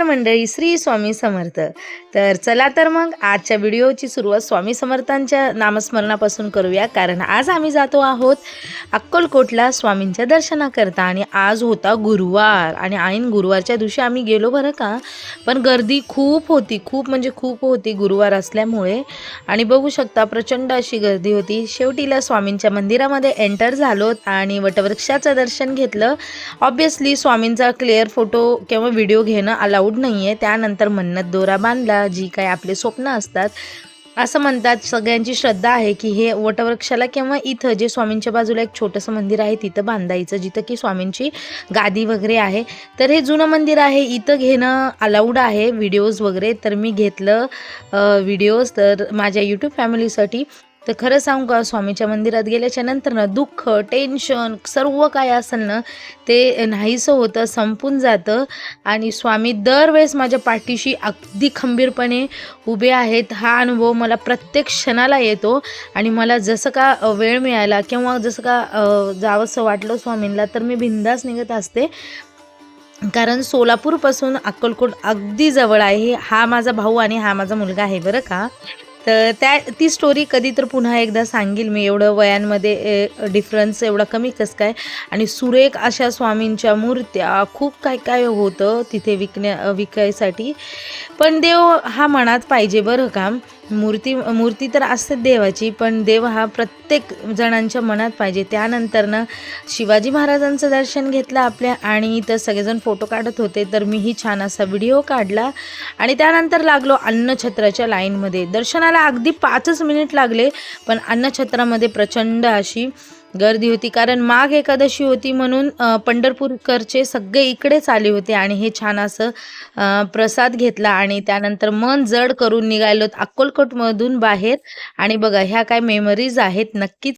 मंडळी श्री स्वामी समर्थ. तर चला तर मग आजच्या व्हिडिओची सुरुवात स्वामी समर्थांच्या नामस्मरणापासून करूया. कारण आज आम्ही जातो आहोत अक्कलकोटला स्वामींच्या दर्शनाकरता आणि आज होता गुरुवार. आणि ऐन गुरुवारच्या दिवशी आम्ही गेलो बरं का? पण गर्दी खूप होती खूप म्हणजे खूप होती गुरुवार असल्यामुळे. आणि बघू शकता प्रचंड अशी गर्दी होती. शेवटीला स्वामींच्या मंदिरामध्ये एंटर झालो आणि वटवृक्षाचं दर्शन घेतलं. ऑब्वियसली स्वामींचा क्लिअर फोटो किंवा व्हिडिओ घेणं अलाउड नाही आहे त्यानंतर मन्नत दोरा बांधला जी काय आपले स्वप्न असतात. असं म्हणतात सगळ्यांची श्रद्धा आहे की हे वटवृक्षाला किंवा इथं जे स्वामींच्या बाजूला एक छोटंसं मंदिर आहे तिथं बांधायचं जिथं की स्वामींची गादी वगैरे आहे. तर हे जुनं मंदिर आहे इथं घेणं अलाउड आहे व्हिडिओज वगैरे. तर मी घेतलं व्हिडिओज तर माझ्या यूट्यूब फॅमिलीसाठी तर खरं सांगू का स्वामीच्या मंदिरात गेल्याच्यानंतर ना दुःख टेन्शन सर्व काय असेल ना ते नाहीसं होतं संपून जातं. आणि स्वामी दरवेळेस माझ्या पाठीशी अगदी खंबीरपणे उभे आहेत. हा अनुभव मला प्रत्येक क्षणाला येतो. आणि मला जसं का वेळ मिळाला किंवा जसं का जावंसं वाटलं स्वामींना तर मी बिंदास निघत असते. कारण सोलापूरपासून अक्कलकोट अगदी जवळ आहे. हा माझा भाऊ आणि हा माझा मुलगा आहे बरं का? तर त्या ती स्टोरी कधी तर पुन्हा एकदा सांगेल मी. एवढं वयांमध्ये डिफरन्स एवढा कमी कसं काय? आणि सुरेख अशा स्वामींच्या मूर्त्या खूप काय काय होतं तिथे विकण्या विकायसाठी. पण देव हा मनात पाहिजे बरं काम मूर्ती मूर्ती तर असते देवाची पण देव हा प्रत्येक जणांच्या मनात पाहिजे. त्यानंतरनं शिवाजी महाराजांचं दर्शन घेतलं आपल्या आणि इथं सगळेजण फोटो काढत होते तर मीही छान असा व्हिडिओ काढला. आणि त्यानंतर लागलो अन्नछत्राच्या लाईनमध्ये. दर्शनाला अगदी पाचच मिनिट लागले पण अन्नछत्रामध्ये प्रचंड अशी गर्दी होती. कारण माघ एकादशी होती म्हणून पंढरपूरकरचे सगळे इकडेच आले होते आणि हे छान असं प्रसाद घेतला आणि त्यानंतर मन जड करून निघालो अक्कलकोटमधून बाहेर. आणि बघा ह्या काय मेमरीज आहेत. नक्कीच